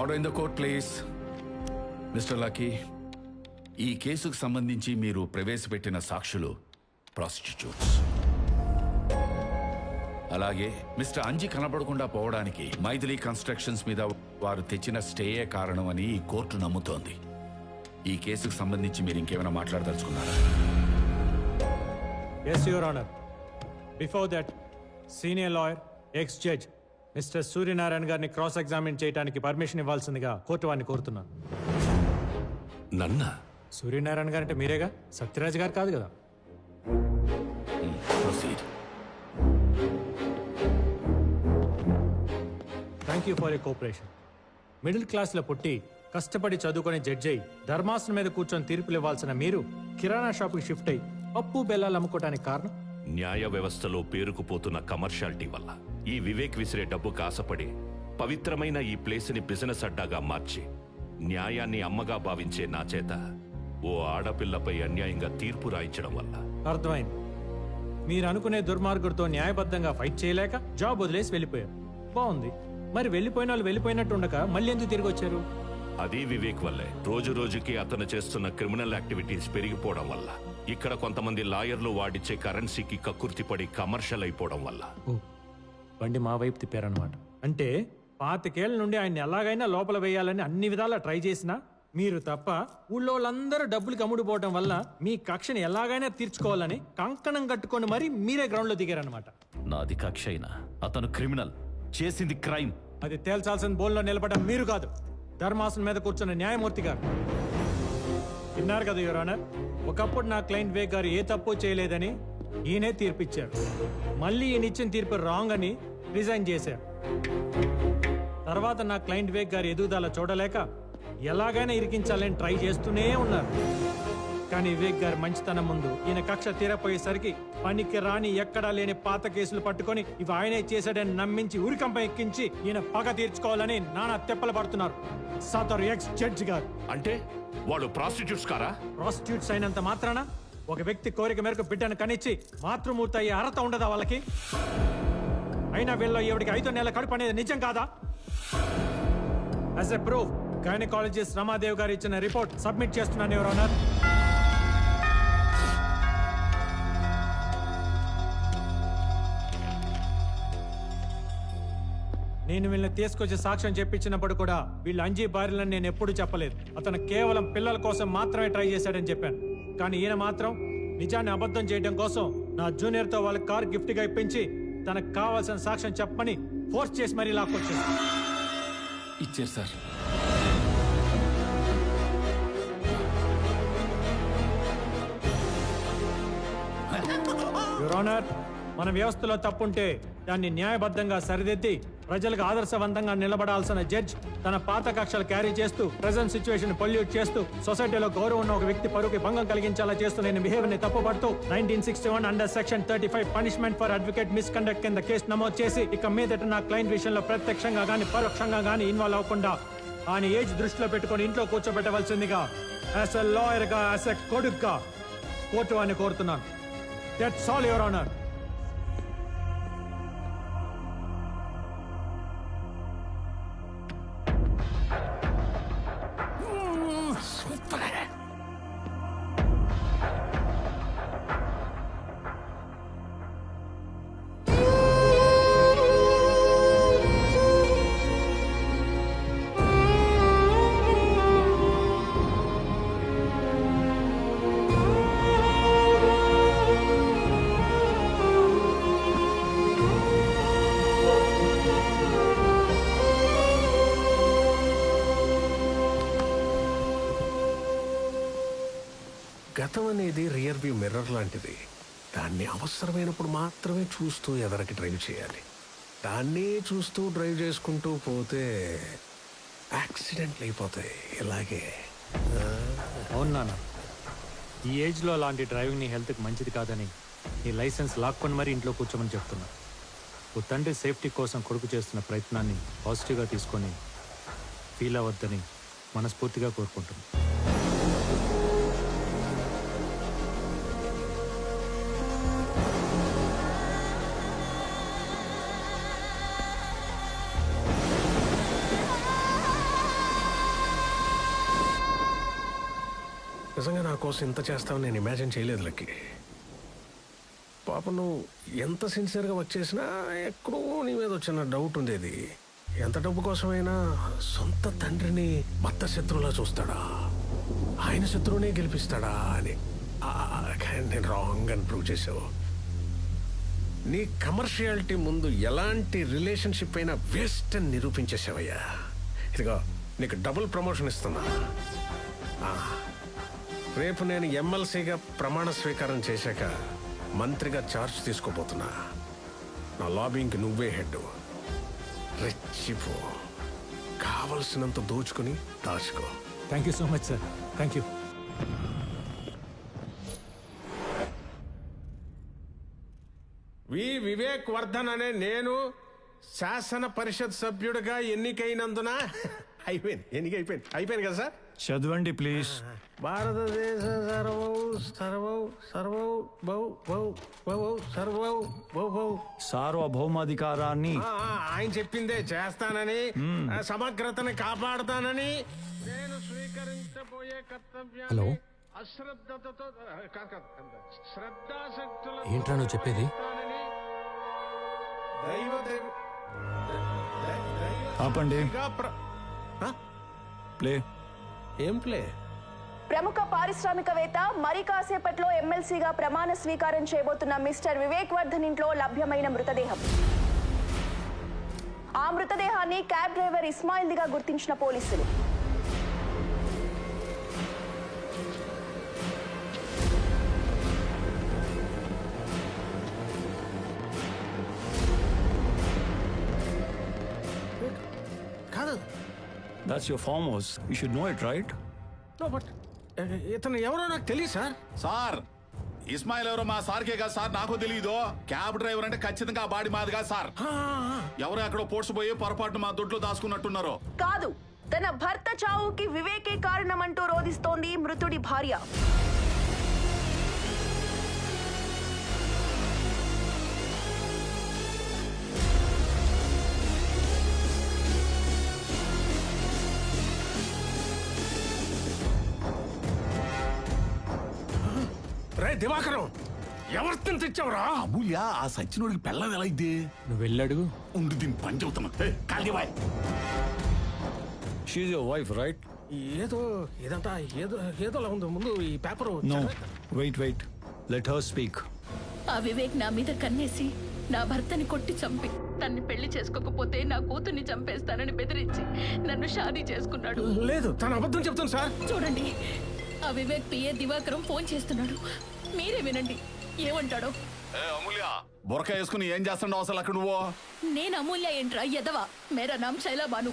Order in the court please mister Lucky ఈ కేసుకు సంబంధించి మీరు ప్రవేశపెట్టిన సాక్షులు ప్రాస్టిట్యూట్స్. అలాగే మిస్టర్ అంజి కనపడకుండా పోవడానికి మైథిలీ కన్స్ట్రక్షన్స్ మీద వారు తెచ్చిన స్టేయే కారణమని ఈ కోర్టు నమ్ముతోంది. ఈ కేసుకు సంబంధించి మీరు ఇంకేమైనా మాట్లాడదలుచుకున్నారా? Yes your honour before that senior lawyer ex judge mister Suryanarayana గారిని క్రాస్ ఎగ్జామిన్ చేయడానికి పర్మిషన్ ఇవ్వాల్సిందిగా కోర్టు వారిని కోరుతున్నాను. నన్నా? సూర్యనారాయణ గారు అంటే మీరేగా? సత్యరాజ్ గారు కాదు కదా? Thank you for you cooperation middle క్లాస్లో పుట్టి కష్టపడి చదువుకునే జడ్జి అయి ధర్మాసనం మీద కూర్చొని తీర్పులు ఇవ్వాల్సిన మీరు కిరాణా షాప్కి షిఫ్ట్ అయి పప్పు బెల్లాలు అమ్ముకోవడానికి కారణం? న్యాయ వ్యవస్థలో పేరుకుపోతున్న కమర్షియాలిటీ వల్ల. ఈ వివేక్ విసిరే డబ్బుకు ఆశపడి పవిత్రమైన ఈ ప్లేస్ని బిజినెస్ అడ్డాగా మార్చి న్యాయాన్ని అమ్మగా భావించే నా చేత ఓ ఆడపిల్లపై అన్యాయంగా తీర్పు రాయించడం వల్ల. అర్థమైంది. మీరు అనుకునే దుర్మార్గుడితో న్యాయబద్ధంగా ఫైట్ చేయలేక జాబ్ వదిలేసి వెళ్ళిపోయారు. బాగుంది. మరి వెళ్ళిపోయిన వాళ్ళు వెళ్ళిపోయినట్టు ఉండక మళ్ళీ ఎందుకు తిరిగి వచ్చారు? అది వివేక్ వల్లే. రోజు రోజుకి అతను చేస్తున్న క్రిమినల్ యాక్టివిటీస్ పెరిగిపోవడం వల్ల. ఇక్కడ కొంతమంది లాయర్లు వాడిచ్చే కరెన్సీకి కక్కుర్తిపడి కమర్షియల్ అయిపోవడం వల్ల. బండి మా వైపు తిప్పారనమాట అంటే పాతికేళ్ళ నుండి ఆయన ఎలాగైనా లోపల వేయాలని అన్ని విధాలా ట్రై చేసినా మీరు తప్ప ఊళ్ళో వాళ్ళందరూ డబ్బులు కమ్ముడుపోవడం వల్ల మీ కక్షని ఎలాగైనా తీర్చుకోవాలని కంకణం కట్టుకొని మరీ మీరే గ్రౌండ్లో దిగారనమాట నాది కక్ష అయినా. అతను క్రిమినల్. చేసింది క్రైమ్. అది తేల్చాల్సిన బోల్లో నిలబడడం మీరు కాదు. ధర్మాసనం మీద కూర్చున్న న్యాయమూర్తి గారు. విన్నారు కదా యువర్ ఆనర్? ఒకప్పుడు నా క్లయింట్ వేగ్ గారు ఏ తప్పు చేయలేదని ఈయనే తీర్పిచ్చారు మళ్ళీ ఈయన ఇచ్చిన తీర్పు రాంగ్ అని రిజైన్ చేశారు తర్వాత నా క్లయింట్ వేగ్ గారి ఎదుగుదల చూడలేక ఎలాగైనా ఇరికించాలని ట్రై చేస్తూనే ఉన్నారు. కానీ వివేక్ గారి మంచితనం ముందు ఈయన కక్ష తీరపోయేసరికి పనికి రాని ఎక్కడా లేని పాత కేసులు పట్టుకొని ఇవి ఆయనే చేశాడని నమ్మించి ఉరికంప ఎక్కించి ఈయన పగ తీర్చుకోవాలని నానా తెప్పలు పడుతున్నారు. సదరు ఎక్స్ జడ్జి గారు. అంటే వాళ్ళు ప్రాస్టిట్యూట్స్ కారా? ప్రాస్టిట్యూట్స్ అయినంత మాత్రాన? ఒక వ్యక్తి కోరిక మేరకు బిడ్డను కనిచ్చి మాతృమూర్తి అయ్యే అర్హత ఉండదా వాళ్ళకి? అయినా వీళ్ళ ఈవిడికి ఐదో నెలల కడుపు అనేది నిజం కాదా? As a proof gynaecologist Ramadev garu ఇచ్చిన రిపోర్ట్ సబ్మిట్ చేస్తున్నాను ఎవరు నేను వీళ్ళని తీసుకొచ్చి సాక్ష్యం చెప్పించినప్పుడు కూడా వీళ్ళు అంజీ భార్యలను నేను ఎప్పుడు చెప్పలేదు. అతను కేవలం పిల్లల కోసం మాత్రమే ట్రై చేశాడని చెప్పాను. కానీ ఈయన మాత్రం నిజాన్ని అబద్ధం చేయడం కోసం నా జూనియర్తో వాళ్ళ కార్ గిఫ్ట్గా ఇప్పించి తనకు కావాల్సిన సాక్ష్యం చెప్పమని ఫోర్స్ చేసి మరీ లాక్కొచ్చింది ఇచ్చారు సార్. యువర్ ఆనర్ మన వ్యవస్థలో తప్పుంటే దాన్ని న్యాయబద్ధంగా సరిదిద్ది ప్రజలకు ఆదర్శవంతంగా నిలబడాల్సిన జడ్జ్ తన పాత కక్షలు క్యారీ చేస్తూ ప్రజెంట్ సిచ్యువేషన్ పొల్యూట్ చేస్తూ సొసైటీలో గౌరవం ఉన్న ఒక వ్యక్తి పరువుకి భంగం కలిగించేలా చేస్తూ నేను బిహేవియర్ని తప్పుపడుతూ nineteen sixty one under section thirty five punishment for advocate misconduct కింద కేసు నమోదు చేసి ఇక మీదట నా క్లయింట్ విషయంలో ప్రత్యక్షంగా గానీ పరోక్షంగా గానీ ఇన్వాల్వ్ అవ్వకుండా ఆయన ఏజ్ దృష్టిలో పెట్టుకొని ఇంట్లో కూర్చోబెట్టవలసిందిగా యాజ్ ఎ లాయర్గా యాజ్ ఎ కొడుగ్గా కోర్టు అని కోరుతున్నాను. దట్స్ ఆల్ యువర్ ఆనర్ గతం అనేది రియర్ వ్యూ మిర్రర్ లాంటిది. దాన్ని అవసరమైనప్పుడు మాత్రమే చూస్తూ ఎదరికి డ్రైవ్ చేయాలి. దాన్ని చూస్తూ డ్రైవ్ చేసుకుంటూ పోతే యాక్సిడెంట్లు అయిపోతాయి. ఇలాగే. అవును నాన్న. ఈ ఏజ్లో అలాంటి డ్రైవింగ్ నీ హెల్త్కి మంచిది కాదని నీ లైసెన్స్ లాక్కొని మరీ ఇంట్లో కూర్చోమని చెప్తున్నా. ఓ తండ్రి సేఫ్టీ కోసం కొడుకు చేస్తున్న ప్రయత్నాన్ని పాజిటివ్గా తీసుకొని ఫీల్ అవ్వద్దని మనస్ఫూర్తిగా కోరుకుంటున్నాను నిజంగా నా కోసం ఇంత చేస్తావని నేను ఇమాజిన్ చేయలేదు లక్కి. పాప నువ్వు ఎంత సిన్సియర్గా వర్క్ చేసినా ఎక్కడో నీ మీద వచ్చిన డౌట్ ఉండేది. ఎంత డబ్బు కోసమైనా సొంత తండ్రిని భర్త శత్రువులా చూస్తాడా? ఆయన శత్రువునే గెలిపిస్తాడా అని. ఆ, నేను రాంగ్ అని ప్రూవ్ చేసావు నీ కమర్షియాలిటీ ముందు ఎలాంటి రిలేషన్షిప్ అయినా వేస్ట్ అని నిరూపించేసావయ్యా ఇదిగో నీకు డబుల్ ప్రమోషన్ ఇస్తున్నా. రేపు నేను ఎమ్మెల్సీగా ప్రమాణ స్వీకారం చేశాక మంత్రిగా ఛార్జ్ తీసుకోబోతున్నా. నా లాబింగ్కి నువ్వే హెడ్ రెచ్చిపో. కావలసినంత దోచుకుని దాచుకో. Thank you so much sir thank you V Vivek Vardhan అనే నేను శాసన పరిషత్ సభ్యుడిగా ఎన్నికైనందున అయిపోయింది ఎన్నిక అయిపోయింది. అయిపోయింది కదా సార్ చదవండి ప్లీజ్. భారతదేశ సర్వౌ సర్వౌ సర్వౌ బౌ బౌ బౌ సర్వౌ బౌ బౌ సార్వభౌమాధికారాన్ని ఆ, ఆ, ఆయన చెప్పిందే చేస్తానని ఆ, సమగ్రతని కాపాడుతానని. నేను స్వీకరించబోయే కర్తవ్యాన్ని హలో? అశ్రద్ధతో కాదు, కాదు, శ్రద్ధాశక్తుల ఏంట్రా నువ్వు చెప్పేది? దైవ దైవ దై- దైవ ఆపండి. శక్తిగా ప్ర- ఆ? ప్లే. ఏం ప్లే? ప్రముఖ పారిశ్రామికవేత్త మరి కాసేపట్లో ఎమ్మెల్సీగా ప్రమాణ స్వీకారం చేయబోతున్న మిస్టర్ వివేక్ వర్ధన్ ఇంట్లో లభ్యమైన మృతదేహం. ఆ మృతదేహాన్ని క్యాబ్ డ్రైవర్ ఇస్మాయిల్దిగా గుర్తించిన పోలీసులు. That's your farm house you should know it right no but ఇతను ఎవరో నాకు తెలియదు సార్. సార్ ఇస్మాయిల్ ఎవరో మా సార్కే కాదు సార్. నాకు తెలియదు క్యాబ్ డ్రైవర్ అంటే ఖచ్చితంగా ఆ బాడీ మాది కాదు సార్. ఎవరో ఎక్కడో పోడ్చిపోయి పొరపాటు మా దొడ్లో దాచుకున్నట్టున్నారు. కాదు తన భర్త చావుకి వివేకే కారణమంటూ రోధిస్తోంది మృతుడి భార్య. దివాకరం ఎవరిని తెచ్చావురా? అమూల్య ఆ సచ్చినోడికి పెళ్ళం ఎలా ఇద్ది నువ్వు వెళ్ళడుగు ఉండి దీన్ని పని చెబుతాను యువర్ వైఫ్ రైట్ ఏదో ఇదంతా ఏదో ఏదోలా ఉంది. ముందు ఈ paper no wait wait let her speak ఆ వివేక్ నా మీద కన్నేసి నా భర్తని కొట్టి చంపి తన్ని పెళ్ళి చేసుకోకపోతే నా కూతుర్ని చంపేస్తానని బెదిరించి నన్ను షాదీ చేసుకున్నాడు. లేదు తను అబద్ధం చెప్తాను సార్. చూడండి ఆ వివేక్ పిఏ దివాకరం ఫోన్ చేస్తున్నాడు. మీరే వినండి. ఏమంటాడో? అమూల్య వేసుకుని ఏం చేస్తాడో అసలు అక్కడ నువ్వు? నేను అమూల్య ఏంట్రా ఎదవా మేరా నామ్ శైలా బాను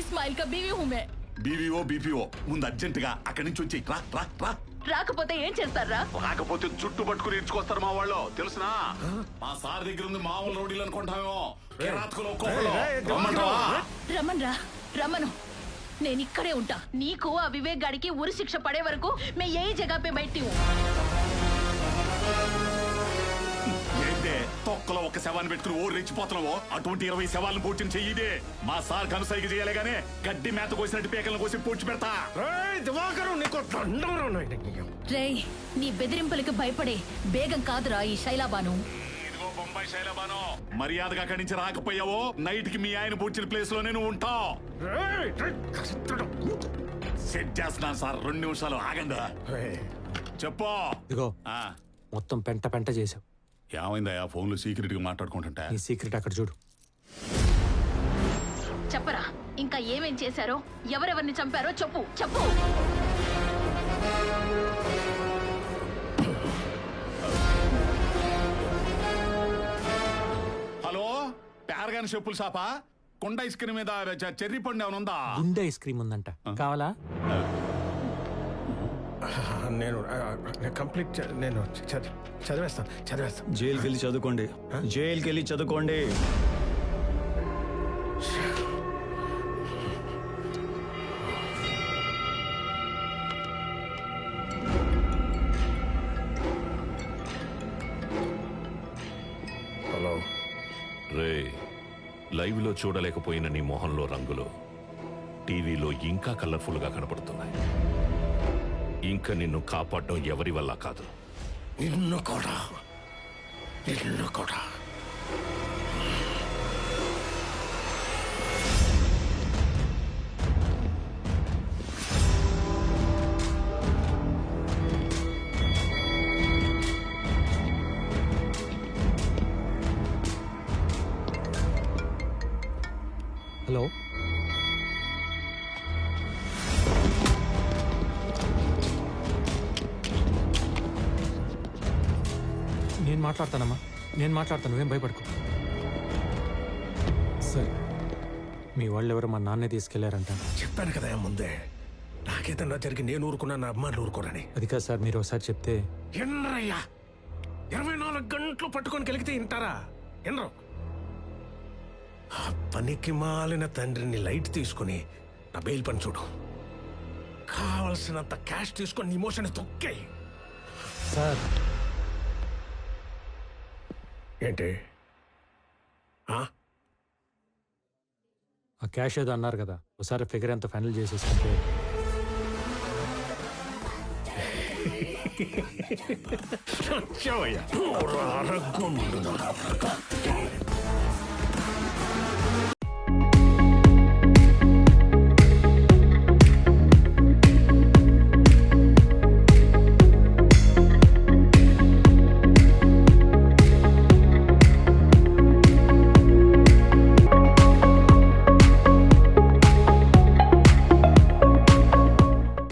ఇస్మాయిల్ కా బీవీ హుమే బీవీఓ బీపీఓ ముందు అర్జెంట్గా అక్కడి నుంచి వచ్చి రా రా రా. రాకపోతే ఏం చేస్తారా? రాకపోతే చుట్టు పట్టుకుని ఇచ్చుకొస్తారు మా వాళ్ళు తెలుసునా? మా సార్ దగ్గర ఉంది మామూలు రోడీలు అనుకుంటామేమో రమన్ రా రమను నేను ఇక్కడే ఉంటా. నీకు ఆ వివేక్ గాడికి ఉరి శిక్ష పడే వరకు మే ఏ జగా పే. ఏంటే? తొక్కలో ఒక శవాన్ని పెట్టుకుని ఓ రెచ్చిపోతున్నావో? అటువంటి ఇరవై శవాలను పూడ్చిన చెయ్యిదే మా సార్ కనుసైగ చేయాలి గానే గడ్డి మేత కోసినట్టు పీకలను కోసి పూడ్చి పెడతా. రేయ్, నీ బెదిరింపులకు భయపడే బేగం కాదురా ఈ శైలాబాను. ఇదిగో బొంబాయి శైలబాను మర్యాదగా అక్కడి నుంచి రాకపోయావో? నైట్కి మీ ఆయన పూడ్చిన ప్లేస్లోనే నువ్వు ఉంటావు. సెట్ చేస్తున్నాను సార్ రెండు నిమిషాలు ఆగండి. చెప్పు. ఇదిగో. ఆ, మొత్తం పెంట పెంట చేసావు ఏమైందయ్యా ఫోన్లో సీక్రెట్గా మాట్లాడుకుంటుంటే. నీ సీక్రెట్ అక్కడ చూడు. చెప్పరా ఇంకా ఏమేం చేశారో ఎవరెవరిని చంపారో చెప్పు చెప్పు. హలో? పేరగాని చెప్పులు షాపా? కొండ ఐస్ క్రీమ్ మీద చ- చెర్రీ పండు ఏమైనా ఉందా? గుండె ఐస్ క్రీమ్ ఉందంట. కావాలా? నేను కంప్లీట్ నేను చదివేస్తాను చదివేస్తాను. జైలుకి వెళ్ళి చదువుకోండి. జైలుకి వెళ్ళి చదువుకోండి. హలో. రే లైవ్లో చూడలేకపోయిన నీ మొహంలో రంగులు టీవీలో ఇంకా కలర్ఫుల్గా కనపడుతున్నాయి. ఇంకా నిన్ను కాపాడడం ఎవరి వల్ల కాదు. నిన్ను కూడా. నిన్ను కూడా. మాట్లాడతానమ్మా. నేను మాట్లాడతాను నువ్వేం భయపడుకో. సరే మీ వాళ్ళు ఎవరు మా నాన్నే తీసుకెళ్ళారంట. చెప్పాను కదా ముందే. నాకేదన్నా జరిగి నేను ఊరుకున్నా నా అమ్మాయిలు ఊరుకోరని. అది కాదు సార్ మీరు ఒకసారి చెప్తే. ఎన్నరయ్యా ఇరవై నాలుగు గంటలు పట్టుకొని కలిగితే వింటారా ఎన్నరు ఆ పనికి మాలిన తండ్రిని లైట్ తీసుకుని నా బెయిల్ పని చూడు. కావలసినంత క్యాష్ తీసుకొని ఇమోషన్ తొక్కాయి. సార్ ఏంటి ఆ? క్యాష్ ఏదో అన్నారు కదా ఒకసారి ఫిగర్ ఎంత ఫైనల్ చేసేసుకుంటే వచ్చావయ్యా.